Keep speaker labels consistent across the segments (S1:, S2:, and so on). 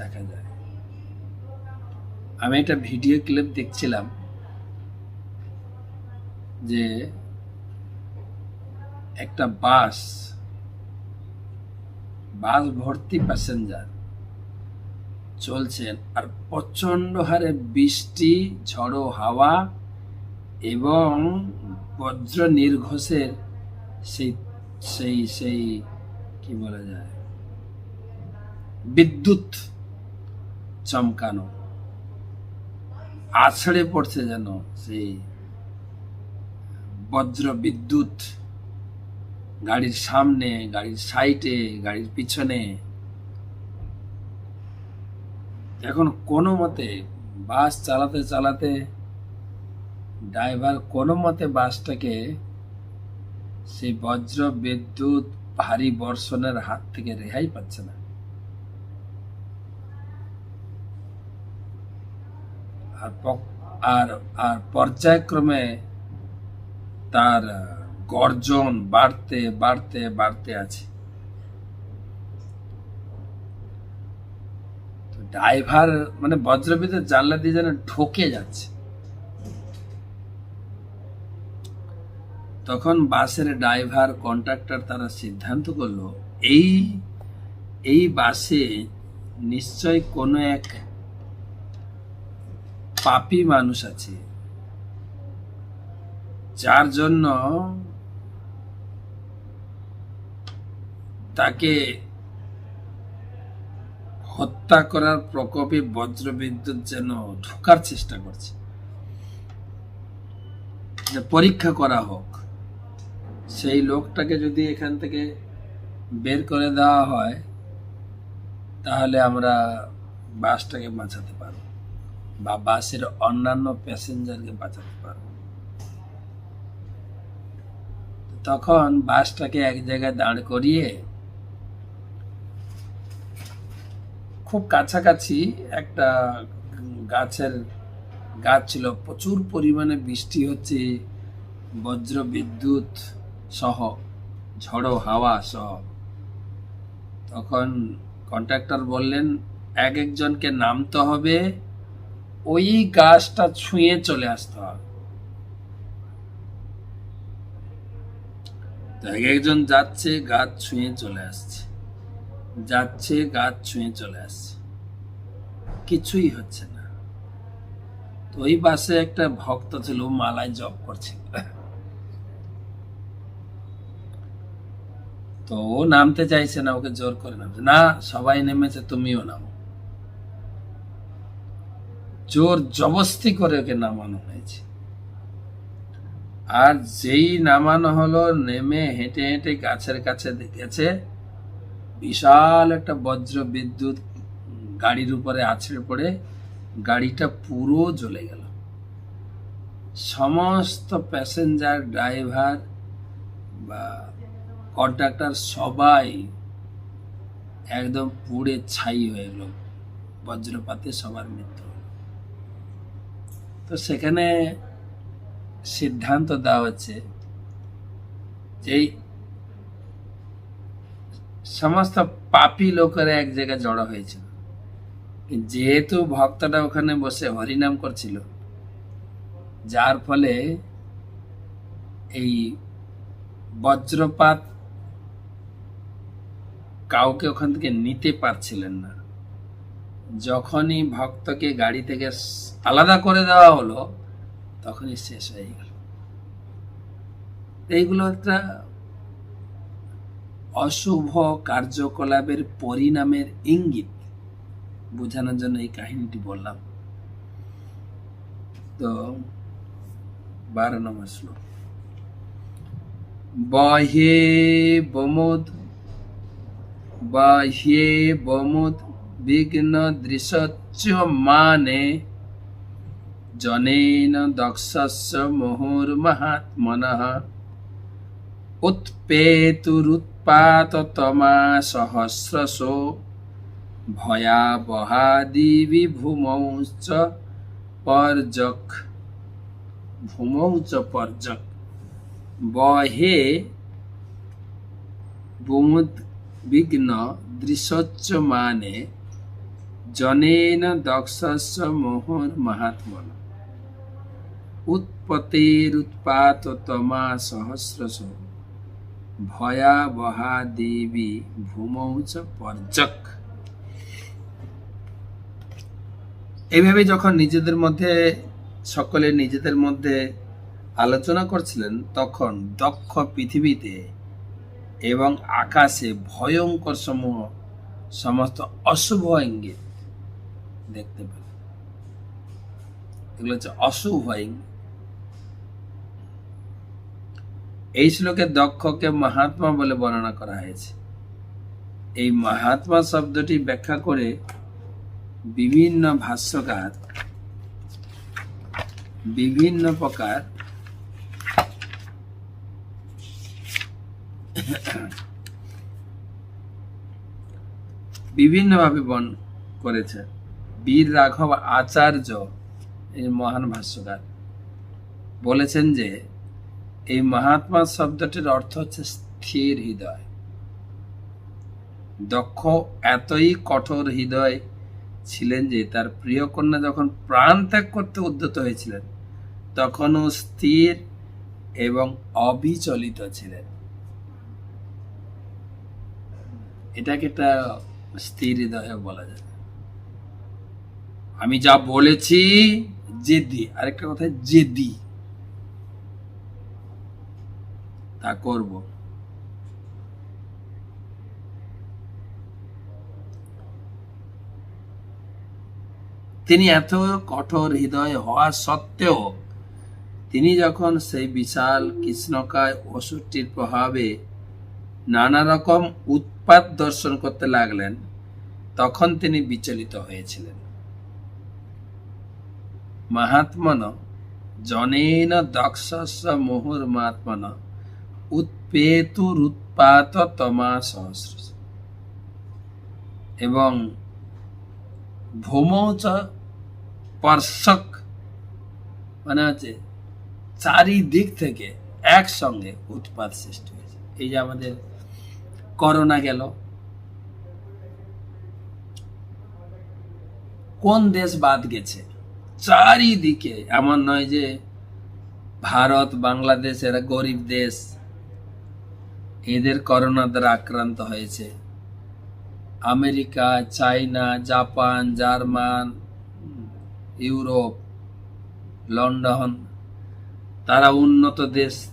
S1: দেখা যায়। আমি একটা ভিডিও ক্লিপ দেখছিলাম যে একটা বাস বাস ভর্তি প্যাসেঞ্জার চলছেন আর প্রচণ্ড হারে বৃষ্টি, ঝড়ো হাওয়া এবং বজ্র নির্ঘোষের সেই সেই সেই কি বলা যায়, বিদ্যুৎ চমকানো। আছড়ে পড়ছে যেন সেই বজ্র বিদ্যুৎ গাড়ির সামনে, গাড়ির সাইডে, গাড়ির পিছনে। এখন কোনো মতে বাস চালাতে চালাতে, ড্রাইভার কোনো মতে বাসটাকে সেই বজ্র বিদ্যুৎ ভারী বর্ষণের হাত থেকে রেহাই পাচ্ছে না। আর আর আর পর্যায়ক্রমে তার গর্জন বাড়তে বাড়তে বাড়তে আছে। ড্রাইভার মানে বজ্রবিদ্যুৎ জানলা দিয়ে যেন ঠকে যাচ্ছে। তখন বাসের ড্রাইভার কন্ট্রাক্টর তারা সিদ্ধান্ত করল, এই এই বাসে নিশ্চয় কোনো এক পাপী মানুষ আছে। যার জন্য তাকে হত্যা করার প্রকোপে বজ্রবিদ্যুৎ যেন ঢোকার চেষ্টা করছে। পরীক্ষা করা হোক, সেই লোকটাকে যদি এখান থেকে বের করে দেওয়া হয়, তাহলে আমরা বাসটাকে বাঁচাতে পারব। বা বাসের অন্যান্য প্যাসেঞ্জারকে বাঁচাতে পারব। তখন বাসটাকে এক জায়গায় দাঁড় করিয়ে খুব কাছাকাছি একটা গাছের গাছ ছিল। প্রচুর পরিমাণে বৃষ্টি হচ্ছে, বজ্র বিদ্যুৎ সহ, ঝড়ো হাওয়া সহ। তখন কন্ট্রাক্টর বললেন, এক একজনকে নামতে হবে ওই গাছটা ছুঁয়ে চলে আসতে হবে। একজন যাচ্ছে, গাছ ছুঁয়ে চলে আসছে। যাচ্ছে, গাছ ছুঁয়ে চলে আসছে। কিছুই হচ্ছে না। তো ওই বাসে একটা ভক্ত ছিল মালায় জপ করছে। তো ও নামতে চাইছে না, ওকে জোর করে নামছে না, সবাই নেমেছে, তুমিও নামো। জোর জবস্তি করে ওকে নামানো হয়েছে। আর যেই নামানো হলো, নেমে হেঁটে হেঁটে গাছের কাছে দেখেছে, বিশাল একটা বজ্র বিদ্যুৎ গাড়ির উপরে আছড়ে পড়ে গাড়িটা পুরো জ্বলে গেল। সমস্ত প্যাসেঞ্জার, ড্রাইভার বা কন্ট্রাক্টর সবাই একদম পুড়ে ছাই হয়ে গেল। বজ্রপাতে সবার মৃত্যু। তো সেখানে সিদ্ধান্ত দেওয়া হচ্ছে যে সমস্ত পাপি লোকেরা এক জায়গায় জড়ো হয়েছিল। যেহেতু ভক্তটা ওখানে বসে হরিনাম করছিল, যার ফলে এই বজ্রপাত কাউকে ওখান থেকে নিতে পারছিলেন না। যখনই ভক্তকে গাড়ি থেকে আলাদা করে দেওয়া হলো, তখনই শেষ হয়ে গেল। এইগুলো একটা অশুভ কার্যকলাপের পরিণামের ইঙ্গিত বোঝানোর জন্য এই কাহিনীটি বললাম। তো, বারো নম্বর শ্লোক। বাহ্যে বমোদ বাহ্যে বমোদ विघ्न दृश्य माने जनेन दक्षस्य मुहुर्महात्मनः उत्पेतुरुत्पाततमा सहस्रशो भयावहादिविभूमौश्च पर्जक। भूमौ च पर्जक। बहे बुमुद विघ्न दृश्य माने জনেন দক্ষস্য মোহর মাহাত্মন। উৎপত্তির উৎপাত তমা সহস্রশ। ভয়াবহা দেবী ভূমৌ চ পর্যক। এইভাবে যখন নিজেদের মধ্যে, সকলে নিজেদের মধ্যে আলোচনা করছিলেন, তখন দক্ষ পৃথিবীতে এবং আকাশে ভয়ঙ্কর সমূহ, সমস্ত অশুভ ইঙ্গিত দেখতে পেল এগুলো হচ্ছে অশুভ এই শ্লোকে দক্ষকে মহাত্মা বলে বর্ণনা করা হয়েছে। এই মহাত্মা শব্দটি ব্যাখ্যা করে বিভিন্ন ভাষ্যকার বিভিন্ন প্রকার বিভিন্নভাবে বন করেছে। বীর রাঘব আচার্য এই মহান ভাষ্যকার। বলেছেন যে, এই মহাত্মা শব্দটির অর্থ হচ্ছে স্থির হৃদয়। দক্ষ এতই কঠোর হৃদয় ছিলেন যে, তার প্রিয় কন্যা যখন প্রাণ ত্যাগ করতে উদ্যত হয়েছিলেন, তখনও স্থির এবং অবিচলিত ছিলেন। এটাকে একটা স্থির হৃদয় বলা যায়। আমি যা বলেছি, জেদি। আরেকটা কথা জেদি। তা করব। তিনি এত কঠোর হৃদয় হওয়া সত্ত্বেও, তিনি যখন সেই বিশাল কৃষ্ণকায় ওষুধটির প্রভাবে নানা রকম উৎপাত দর্শন করতে লাগলেন, তখন তিনি বিচলিত হয়েছিলেন। মহাত্মন জনেন দক্ষস্য মুহুর মহাত্মন উৎপেতুরুৎপাত তমা সহস্র এবং ভৌমচ স্পর্শক মানে হচ্ছে চারিদিক থেকে একসঙ্গে উৎপাদ সৃষ্টি হয়েছে। এই যে আমাদের করোনা গেল। কোন দেশ বাদ গেছে? চারিদিকে। এমন নয় যে ভারত, বাংলাদেশ, এরা গরিব দেশ। এদের করোনা দ্বারা আক্রান্ত হয়েছে। America China Japan, German, Europe, London, তারা উন্নত দেশ।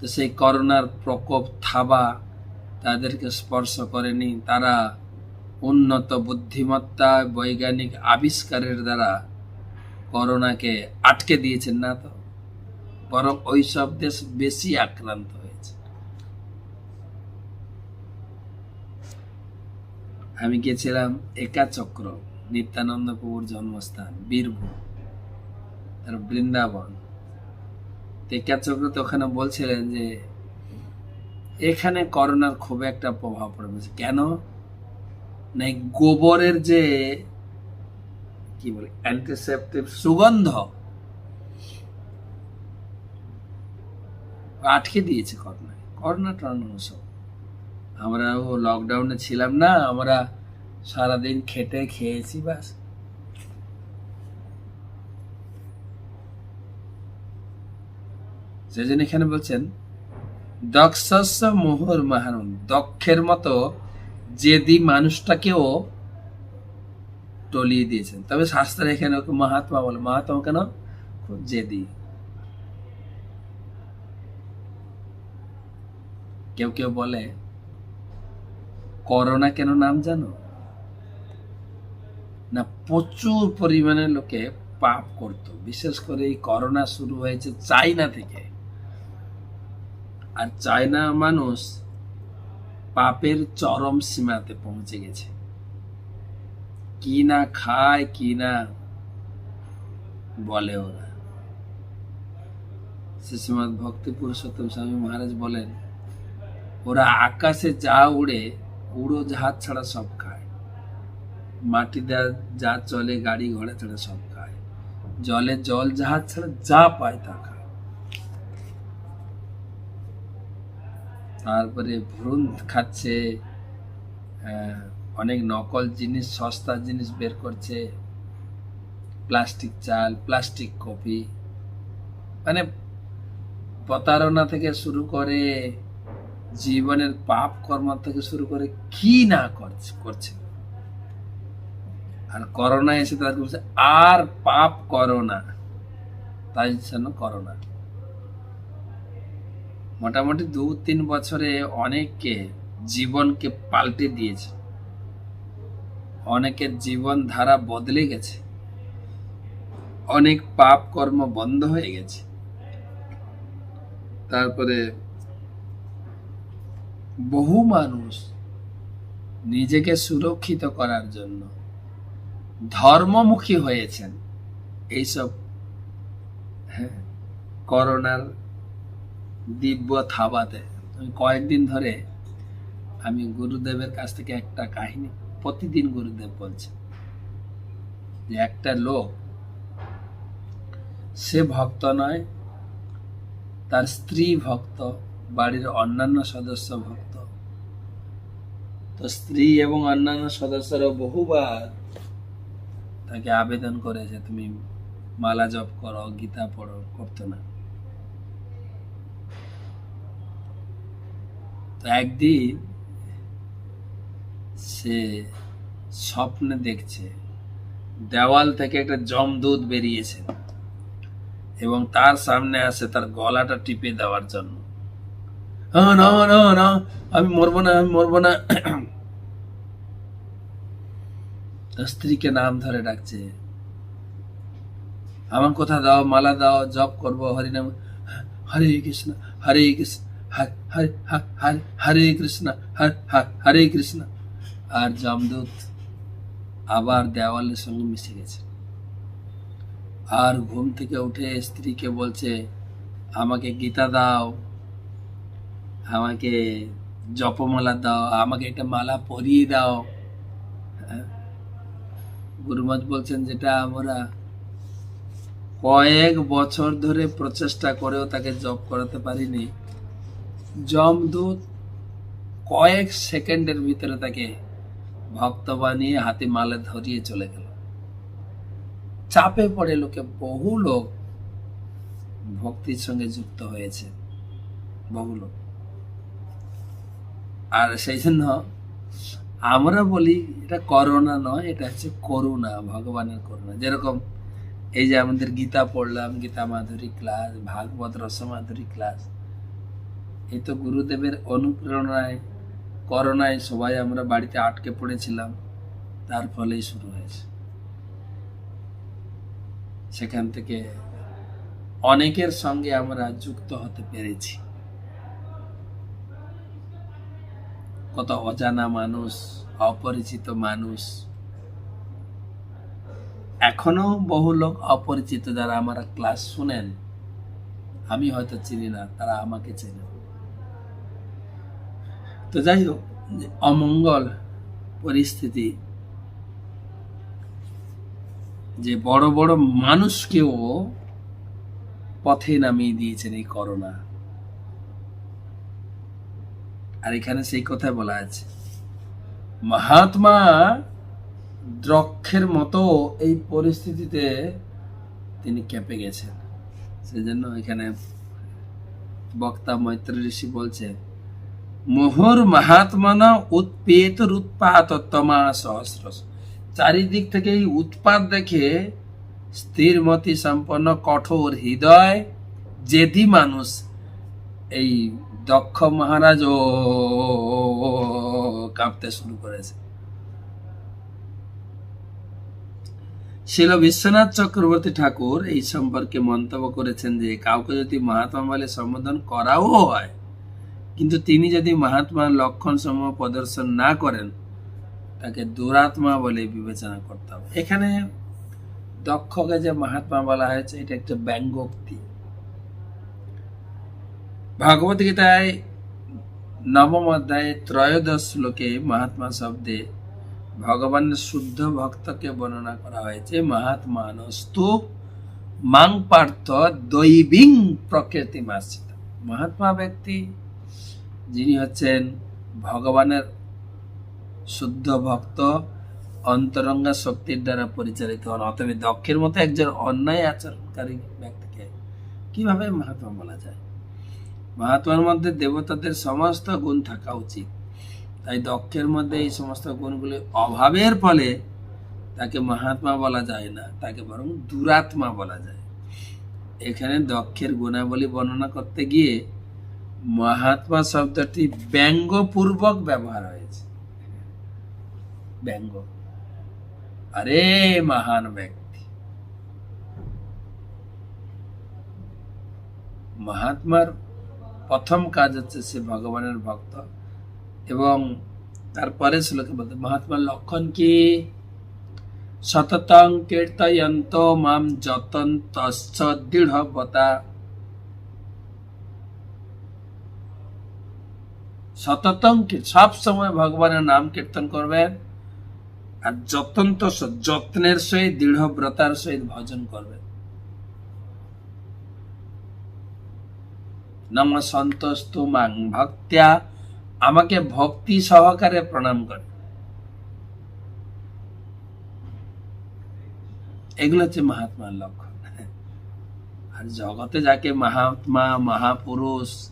S1: তো সেই করোনার প্রকোপ থাবা তাদেরকে স্পর্শ করেনি। তারা উন্নত বুদ্ধিমত্তা, বৈজ্ঞানিক আবিষ্কারের দ্বারা করোনাকে আটকে দিয়েছেন না তো? বরং ওই সব দেশ বেশি আক্রান্ত আমি গেছিলাম একাচক্র নিত্যানন্দ প্রভুর জন্মস্থান, বীরভূম, তার বৃন্দাবন। একাচক্র তো ওখানে বলছিলেন যে, এখানে করোনার খুব একটা প্রভাব পড়বে। কেন? না এই গোবরের যে কি বলে? অ্যান্টিসেপটিভ সুগন্ধ। আটকে দিয়েছে করোনায়। করোনা টরোনা সব। আমরাও লকডাউনে ছিলাম না, আমরা সারাদিন খেটে খেয়েছি বাস সেজন্য এখানে বলছেন, দক্ষস্য মোহর মাহারুন। দক্ষের মতো জেদি মানুষটাকেও টলিয়ে দিয়েছেন। তবে শাস্ত্রে এখানে ওকে মহাত্মা বলে মহাত্মা কেন জেদি কেউ কেউ বলে, করোনা কেন নাম জানো? না, প্রচুর পরিমাণে লোকে পাপ করত। বিশেষ করে এই করোনা শুরু হয়েছে চাইনা থেকে। আর চায়না মানুষ পাপের চরম সীমাতে পৌঁছে গেছে। কি না খায়, কি না বলে ওরা। শ্রীশ্রীমদ ভক্তি পুরুষোত্তম স্বামী মহারাজ বলেন, ওরা আকাশে যা উড়ে, উড়ো জাহাজ ছাড়া সব খায়। মাটি দেওয়া যা চলে, গাড়ি ঘোড়া ছাড়া সব খায়। জলে জল জাহাজ ছাড়া যা পায়, তা খায়। তারপরে ভ্রূণ খাচ্ছে অনেক নকল জিনিস, সস্তা জিনিস বের করছে। প্লাস্টিক চাল, প্লাস্টিক কপি। মানে প্রতারণা থেকে শুরু করে জীবনের পাপ কর্ম থেকে শুরু করে কি না করছে করছে। আর করোনা এসে তারা বলছে, আর পাপ করো না। তাই জন্য করোনা। মোটামুটি দু তিন বছরে অনেককে জীবনকে পাল্টে দিয়েছে। অনেকের জীবন ধারা বদলে গেছে। অনেক পাপ কর্ম বন্ধ হয়ে গেছে। তারপরে বহু মানুষ নিজেকে সুরক্ষিত করার জন্য ধর্মমুখী হয়েছেন। এইসব হ্যাঁ করোনার দিব্য থাবাতে। কয়েকদিন ধরে আমি গুরুদেবের কাছ থেকে একটা কাহিনী প্রতিদিন গুরুদেব বলছে যে একটা লোক, সে ভক্ত নয়, তার স্ত্রী ভক্ত, বাড়ির অন্যান্য সদস্য ভক্ত। তো স্ত্রী এবং অন্যান্য সদস্যরা বহুবার তাকে আবেদন করেছে তুমি মালা জপ করো, গীতা পড়ো, করতো না। তো একদিন সে স্বপ্নে দেখছে দেওয়াল থেকে একটা জমদূত বেরিয়েছে। এবং তার সামনে আসে তার গলাটা টিপে দেওয়ার জন্য। "হ্যাঁ, না না না আমি মরবো না আমি মরবো না। তার স্ত্রীকে নাম ধরে ডাকছে আমার কথা দাও মালা দাও জপ করব হরিনাম হরে কৃষ্ণ হরে কৃষ্ণ হরে কৃষ্ণ হরে কৃষ্ণ। আর জমদূত আবার দেওয়ালের সঙ্গে মিশে গেছে। আর ঘুম থেকে উঠে স্ত্রীকে বলছে, আমাকে গীতা দাও, আমাকে জপমালা দাও, আমাকে একটা মালা পরিয়ে দাও। হ্যাঁ? গুরুমত বলছেন, যেটা আমরা কয়েক বছর ধরে প্রচেষ্টা করেও তাকে জব করাতে পারিনি। জমদূত কয়েক সেকেন্ডের ভিতরে তাকে ভক্ত বানিয়ে হাতে মালে ধরিয়ে চলে গেল। চাপে পড়ে লোকে বহু লোক ভক্তির সঙ্গে যুক্ত হয়েছে, বহু লোক। আর সেই জন্য আমরা বলি, এটা করোনা নয়, এটা হচ্ছে করুণা, ভগবানের করুণা। যেরকম এই যে আমাদের গীতা পড়লাম, গীতা মাধুরী ক্লাস, ভাগবত রসমাধুরী ক্লাস, এই তো গুরুদেবের অনুপ্রেরণায় করোনায় সবাই আমরা বাড়িতে আটকে পড়েছিলাম। তার ফলেই শুরু হয়েছে। সেখান থেকে অনেকের সঙ্গে আমরা যুক্ত হতে পেরেছি। কত অজানা মানুষ, অপরিচিত মানুষ। এখনও বহু লোক অপরিচিত যারা আমার ক্লাস শুনেন। আমি হয়তো চিনি না, তারা আমাকে চেনে তো যাই হোক, অমঙ্গল পরিস্থিতি। যে বড় বড় মানুষকেও পথে নামিয়ে দিয়েছেন এই করোনা। আর এখানে সেই কথা বলা আছে, মহাত্মা দ্রক্ষের মতো এই পরিস্থিতিতে তিনি কেঁপে গেছেন। সেজন্য এখানে বক্তা মৈত্র ঋষি বলছেন মোহর মহাত্মানা উৎপেত উৎপাত তমা সহস্র চারিদিক থেকে এই উৎপাত দেখে স্থিরমতি সম্পন্ন কঠোর হৃদয় জেদি মানুষ, এই দক্ষ মহারাজ ও কাঁপতে শুরু করেছে। শিল বিশ্বনাথ চক্রবর্তী ঠাকুর এই সম্পর্কে মন্তব্য করেছেন যে, কাউকে যদি মহাত্মা বলে সম্বোধন করাও হয় কিন্তু তিনি যদি মহাত্মা লক্ষণ সমূহ প্রদর্শন না করেন, তাকে দুরাত্মা বলে বিবেচনা করতে হবে। এখানে দক্ষকে যে মহাত্মা বলা হয়েছে, এটা একটা ব্যঙ্গোক্তি। ভাগবত গীতায় নবম অধ্যায়ে ত্রয়োদশ শ্লোকে মহাত্মা শব্দে ভগবানের শুদ্ধ ভক্তকে বর্ণনা করা হয়েছে মহাত্মা মহাত্মানস্তু মাং পার্থ দৈবিং প্রকৃতি মাসিত মহাত্মা ব্যক্তি যিনি হচ্ছেন ভগবানের শুদ্ধ ভক্ত, অন্তরঙ্গা শক্তির দ্বারা পরিচালিত হন। অতএব দক্ষের মতো একজন অন্যায় আচরণকারী ব্যক্তিকে কীভাবে মহাত্মা বলা যায়? মহাত্মার মধ্যে দেবতাদের সমস্ত গুণ থাকা উচিত। তাই দক্ষের মধ্যে এই সমস্ত গুণগুলি অভাবের ফলে তাকে মহাত্মা বলা যায় না, তাকে বরং দুরাত্মা বলা যায়। এখানে দক্ষের গুণাবলী বর্ণনা করতে গিয়ে মহাত্মা শব্দটি ব্যঙ্গপূর্বক ব্যবহার হয়েছে। ব্যঙ্গ। আরে মহান ব্যক্তি। মহাত্মার প্রথম কাজ হচ্ছে সে ভগবানের ভক্ত এবং তারপরে শ্লোকে বলতে, মহাত্মার লক্ষণ কি? সততং কীর্তয়ন্ত মাম যতন্তশ্চ দৃঢ়বতা। সততং কী- সব সময় ভগবানের নাম কীর্তন করবেন আর যতন্ত যত্নের সহিত, দৃঢ়ব্রতার সহিত ভজন করবেন নম সন্তস্তু মাং ভক্ত্যা, আমাকে ভক্তি সহকারে প্রণাম করে। এগুলো হচ্ছে মহাত্মার লক্ষণ। আর জগতে যাকে মহাত্মা, মহাপুরুষ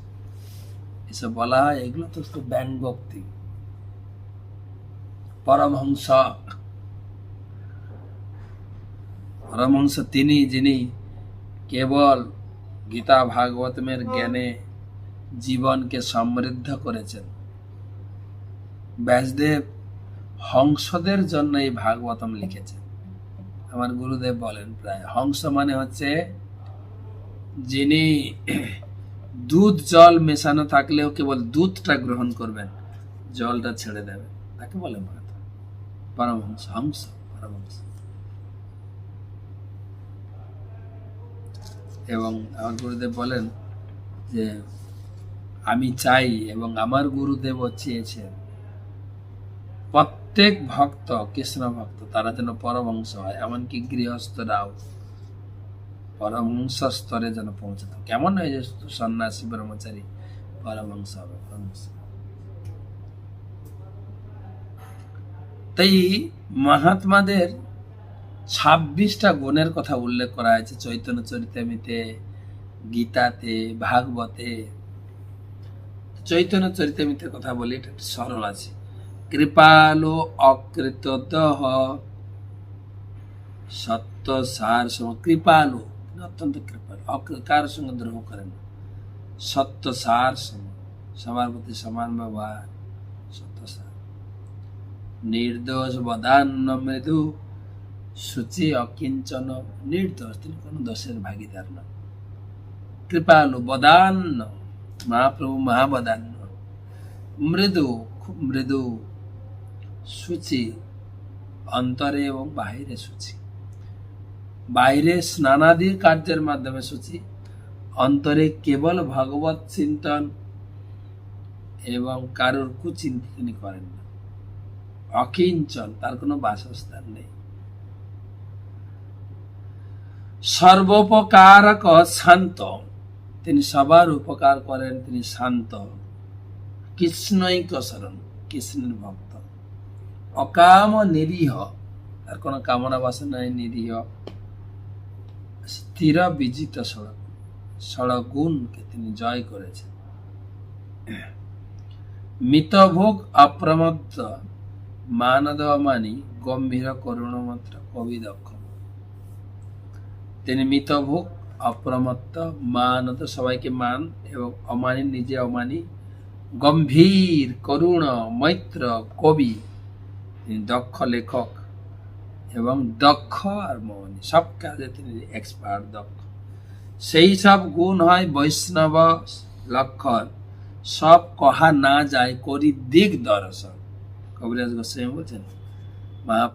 S1: এসব বলা হয়, এগুলো তো শুধু ব্যঙ্গোক্তি পরমহংস। পরমহংস তিনি, যিনি কেবল গীতা ভাগবতমের জ্ঞানে জীবনকে সমৃদ্ধ করেছেন। ব্যাসদেব হংসদের জন্য এই ভাগবতম লিখেছেন। আমার গুরুদেব বলেন প্রায়, হংস মানে হচ্ছে যিনি দুধ, জল মেশানো থাকলেও কেবল দুধটা গ্রহণ করবেন, জলটা ছেড়ে দেবেন। তাকে বলে মহাত্মা পরমহংস, হংস, পরমহংস। এবং আমার গুরুদেব বলেন যে, আমি চাই এবং আমার গুরুদেবও চেয়েছেন। প্রত্যেক ভক্ত, কৃষ্ণ ভক্ত, তারা যেন পরমহংস হয়, এমনকি গৃহস্থরাও পরমহংস স্তরে যেন পৌঁছাতো কেমন হয় যে সন্ন্যাসী, ব্রহ্মচারী পরমহংস হবে পরমহংস তাই মহাত্মাদের ছাব্বিশটা গুণের কথা উল্লেখ করা হয়েছে, চৈতন্য চরিতামিতে, গীতাতে, ভাগবতে। চৈতন্য চরিতামিতের কথা বলি, এটা সরল আছে। কৃপালো অকৃতদহ সত্য সার সম কৃপালু তিনি অত্যন্ত কৃপালু কার সঙ্গে দ্রোহ করেন। সত্য সার সবার প্রতি সমান ব্যবহার সত্য সার নির্দোষ বদান্ন মৃদু সূচি অকিঞ্চন নির্দোষ তিনি কোনো দোষের ভাগিদার নন কৃপালু বদান্ন মহাপ্রভু মহাবদান্ন মৃদু খুব মৃদু সূচি অন্তরে এবং বাহিরে সূচি বাইরে স্নানাদি কার্যের মাধ্যমে সূচি অন্তরে কেবল ভগবত চিন্তন এবং কারোর কুচিন্তা করেন না। অকিঞ্চন, তার কোনো বাসস্থান নেই। সর্বোপকারক শান্ত, তিনি সবার উপকার করেন, তিনি শান্ত। কৃষ্ণৈক শরণ কৃষ্ণের ভক্ত। অকাম নিরীহ, তার কোনো কামনা বাসনা নিরীহ। স্থির বিজিত সড়ক সড়গুণকে তিনি জয় করেছেন। মিতভোগ অপ্রমত্ত মানদ মানি গম্ভীর করুণ করুণমাত্র কবি দক্ষ। তিনি মিতভোগ অপ্রমত্ত মানত সবাইকে মান এবং অমানি, নিজে অমানি, গম্ভীর করুণ মৈত্র কবি দক্ষ লেখক। এবং দক্ষ আর মৌনী, সব কাজে তিনি এক্সপার্ট দক্ষ। সেই সব গুণ হয় বৈষ্ণব লক্ষণ। সব কহা না যায়, করি দিক দর্শন। কবিরাজ গোস্বামী বলছেন মহা